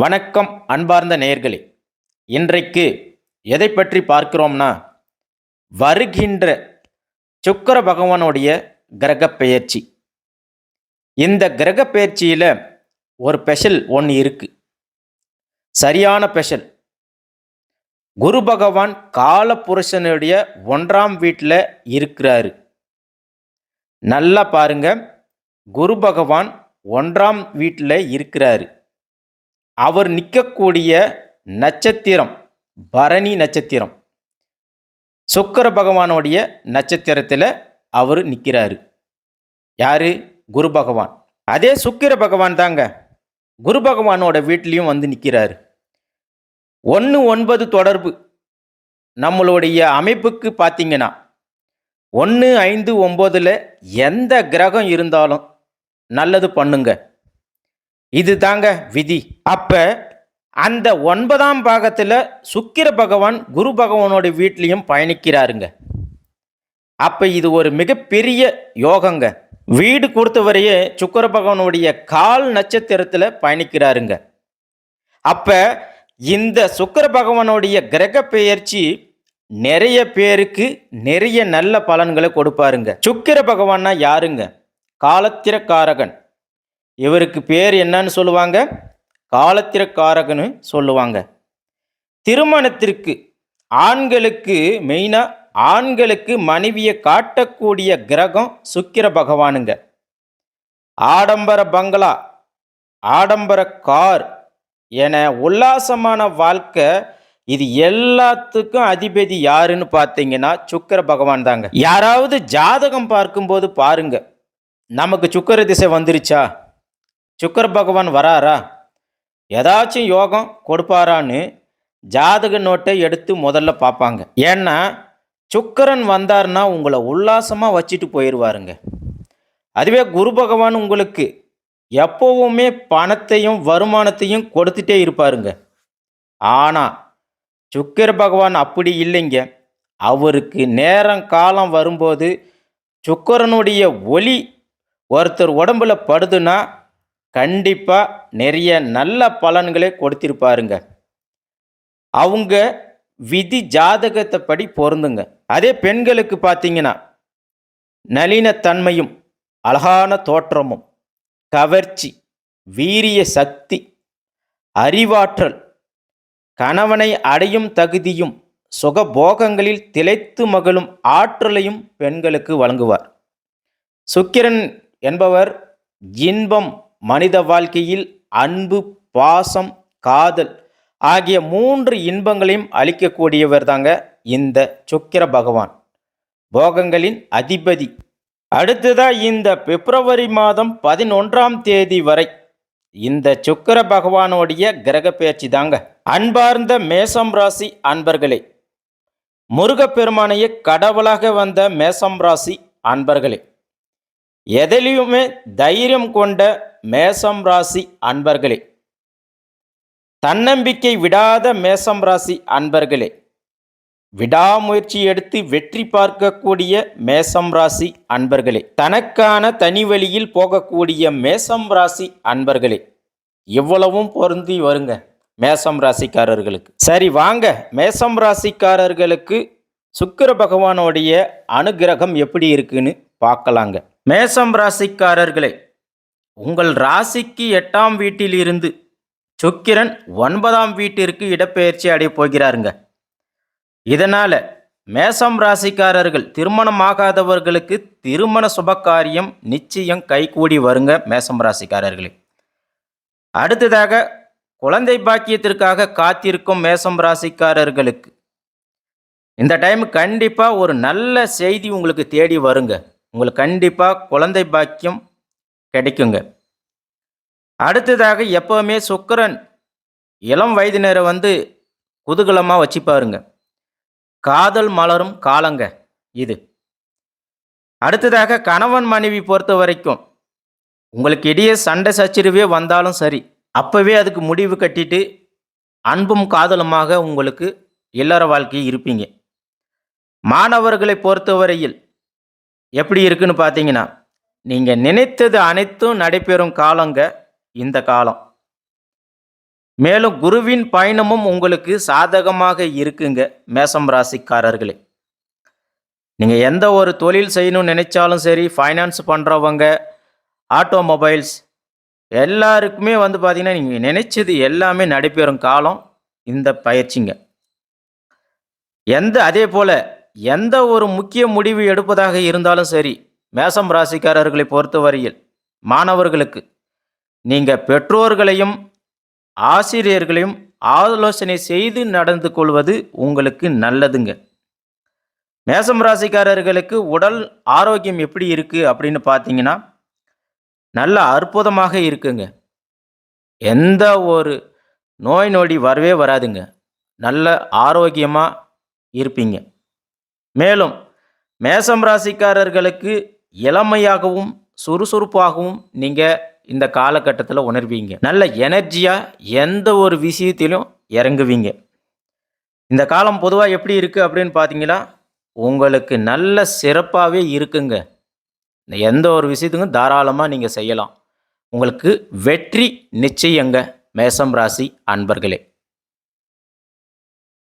வணக்கம் அன்பார்ந்த நேயர்களே. இன்றைக்கு எதை பற்றி பார்க்கிறோம்னா வருகின்ற சுக்கர பகவானுடைய கிரக பெயர்ச்சி. இந்த கிரக பெயர்ச்சியில் ஒரு ஸ்பெஷல் ஒன்று இருக்குது சரியான ஸ்பெஷல் குரு பகவான் காலபுருஷனுடைய ஒன்றாம் வீட்டில் இருக்கிறாரு. நல்லா பாருங்க. குரு பகவான் ஒன்றாம் வீட்டில் இருக்கிறாரு. அவர் நிற்கக்கூடிய நட்சத்திரம் பரணி நட்சத்திரம். சுக்கிர பகவானுடைய நட்சத்திரத்தில் அவர் நிற்கிறாரு யாரு? குரு பகவான். அதே சுக்கிர பகவான் தாங்க. குரு பகவானோட வீட்லேயும் வந்து நிற்கிறாரு ஒன்று ஒன்பது தொடர்பு. நம்மளுடைய அமைப்புக்கு பார்த்தீங்கன்னா ஒன்று ஐந்து ஒம்போதில் எந்த கிரகம் இருந்தாலும் நல்லது பண்ணுங்கள் இது தாங்க விதி. அப்ப அந்த ஒன்பதாம் பாகத்தில் சுக்கிர பகவான் குரு பகவானோட வீட்லேயும் பயணிக்கிறாருங்க. அப்ப இது ஒரு மிகப்பெரிய யோகங்க. வீடு கொடுத்தவரையே சுக்கிர பகவானுடைய கால் நட்சத்திரத்தில் பயணிக்கிறாருங்க. அப்ப இந்த சுக்கர பகவானுடைய கிரக பெயர்ச்சி நிறைய பேருக்கு நிறைய நல்ல பலன்களை கொடுப்பாருங்க. சுக்கிர பகவான்னா யாருங்க? காலத்திரக்காரகன். இவருக்கு பேர் என்னன்னு சொல்லுவாங்க? காலத்திரக்காரகன்னு சொல்லுவாங்க. திருமணத்திற்கு ஆண்களுக்கு மெயினாக ஆண்களுக்கு மனைவியை காட்டக்கூடிய கிரகம் சுக்கிர பகவானுங்க. ஆடம்பர பங்களா ஆடம்பர கார் என உல்லாசமான வாழ்க்கை இது எல்லாத்துக்கும் அதிபதி யாருன்னு பார்த்தீங்கன்னா சுக்கிர பகவான் தாங்க. யாராவது ஜாதகம் பார்க்கும்போது பாருங்க. நமக்கு சுக்கிர திசை வந்துருச்சா? சுக்கர் பகவான் வராரா? ஏதாச்சும் யோகம் கொடுப்பாரான்னு ஜாதக நோட்டை எடுத்து முதல்ல பார்ப்பாங்க. ஏன்னா சுக்கரன் வந்தார்னா உங்களை உல்லாசமாக வச்சுட்டு போயிடுவாருங்க அதுவே குரு பகவான் உங்களுக்கு எப்போவுமே பணத்தையும் வருமானத்தையும் கொடுத்துட்டே இருப்பாருங்க. ஆனால் சுக்கர் பகவான் அப்படி இல்லைங்க. அவருக்கு நேரம் காலம் வரும்போது சுக்கரனுடைய ஒளி ஒருத்தர் உடம்புல படுதுன்னா கண்டிப்பாக நிறைய நல்ல பலன்களை கொடுத்திருப்பாருங்க. அவங்க விதி ஜாதகத்தை படி பொருந்துங்க. அதே பெண்களுக்கு பார்த்தீங்கன்னா நளினத்தன்மையும் அழகான தோற்றமும் கவர்ச்சி வீரிய சக்தி அறிவாற்றல் கணவனை அடையும் தகுதியும் சுகபோகங்களில் திளைத்து மகளும் ஆற்றலையும் பெண்களுக்கு வழங்குவார். சுக்கிரன் என்பவர் இன்பம் மனித வாழ்க்கையில் அன்பு பாசம் காதல் ஆகிய மூன்று இன்பங்களையும் அளிக்கக்கூடியவர் தாங்க இந்த சுக்கிர பகவான். போகங்களின் அதிபதி. அடுத்ததா இந்த பிப்ரவரி மாதம் பதினொன்றாம் தேதி வரை இந்த சுக்கிர பகவானுடைய கிரக பெயர்ச்சி தாங்க. அன்பார்ந்த மேசம் ராசி அன்பர்களே முருகப்பெருமானையே கடவுளாக வந்த மேசம் ராசி அன்பர்களே எதிலையுமே தைரியம் கொண்ட மேசம் ராசி அன்பர்களே. தன்னம்பிக்கை விடாத மேசம் ராசி அன்பர்களே. விடாமுயற்சி எடுத்து வெற்றி பார்க்கக்கூடிய மேசம் ராசி அன்பர்களே. தனக்கான தனி வழியில் போகக்கூடிய மேசம் ராசி அன்பர்களே. இவ்வளவும் பொருந்தி வருங்க மேசம் ராசிக்காரர்களுக்கு. சரி வாங்க. மேசம் ராசிக்காரர்களுக்கு சுக்கர பகவானுடைய அனுகிரகம் எப்படி இருக்குன்னு பார்க்கலாங்க. மேசம் ராசிக்காரர்களே உங்கள் ராசிக்கு எட்டாம் வீட்டிலிருந்து சுக்கிரன் ஒன்பதாம் வீட்டிற்கு இடப்பெயர்ச்சி அடைய போகிறாருங்க. இதனால் மேசம் ராசிக்காரர்கள் திருமணமாகாதவர்களுக்கு திருமண சுபகாரியம் நிச்சயம் கைகூடி வருங்க மேசம் ராசிக்காரர்களே. அடுத்ததாக குழந்தை பாக்கியத்திற்காக காத்திருக்கும் மேசம் ராசிக்காரர்களுக்கு இந்த டைம் கண்டிப்பாக ஒரு நல்ல செய்தி உங்களுக்கு தேடி வருங்க. உங்களுக்கு கண்டிப்பாக குழந்தை பாக்கியம் கிடைக்குங்க. அடுத்ததாக எப்போவுமே சுக்கரன் இளம் வயதினரை வந்து குதூகலமாக வச்சுப்பாருங்க. காதல் மலரும் காலங்க இது. அடுத்ததாக கணவன் மனைவி பொறுத்த வரைக்கும் உங்களுக்கு இடையே சண்டை சச்சரிவே வந்தாலும் சரி அப்போவே அதுக்கு முடிவு கட்டிட்டு அன்பும் காதலுமாக உங்களுக்கு இல்லற வாழ்க்கை இருப்பீங்க. மாணவர்களை பொறுத்தவரையில் எப்படி இருக்குன்னு பார்த்தீங்கன்னா நீங்கள் நினைத்தது அனைத்தும் நடைபெறும் காலங்க இந்த காலம். மேலும் குருவின் பயணமும் உங்களுக்கு சாதகமாக இருக்குங்க மேசம் ராசிக்காரர்களே. நீங்கள் எந்த ஒரு தொழில் செய்யணும்னு நினைச்சாலும் சரி ஃபைனான்ஸ் பண்ணுறவங்க ஆட்டோமொபைல்ஸ் எல்லாருக்குமே வந்து பார்த்தீங்கன்னா நீங்கள் நினைச்சது எல்லாமே நடைபெறும் காலம் இந்த பயிற்சிங்க. எந்த அதே போல் எந்த ஒரு முக்கிய முடிவு எடுப்பதாக இருந்தாலும் சரி மேசம் ராசிக்காரர்களை பொறுத்தவரையில் மாணவர்களுக்கு நீங்கள் பெற்றோர்களையும் ஆசிரியர்களையும் ஆலோசனை செய்து நடந்து கொள்வது உங்களுக்கு நல்லதுங்க. மேசம் ராசிக்காரர்களுக்கு உடல் ஆரோக்கியம் எப்படி இருக்குது அப்படின்னு பார்த்தீங்கன்னா நல்ல அற்புதமாக இருக்குங்க. எந்த ஒரு நோய் நொடி வரவே வராதுங்க. நல்ல ஆரோக்கியமாக இருப்பீங்க. மேலும் மேசம் ராசிக்காரர்களுக்கு இளமையாகவும் சுறுசுறுப்பாகவும் நீங்கள் இந்த காலகட்டத்தில் உணர்வீங்க. நல்ல எனர்ஜியாக எந்த ஒரு விஷயத்திலும் இறங்குவீங்க. இந்த காலம் பொதுவாக எப்படி இருக்குது அப்படின்னு பார்த்தீங்கன்னா உங்களுக்கு நல்ல சிறப்பாகவே இருக்குங்க. எந்த ஒரு விஷயத்துக்கும் தாராளமாக நீங்கள் செய்யலாம். உங்களுக்கு வெற்றி நிச்சயங்க மேசம் ராசி அன்பர்களே.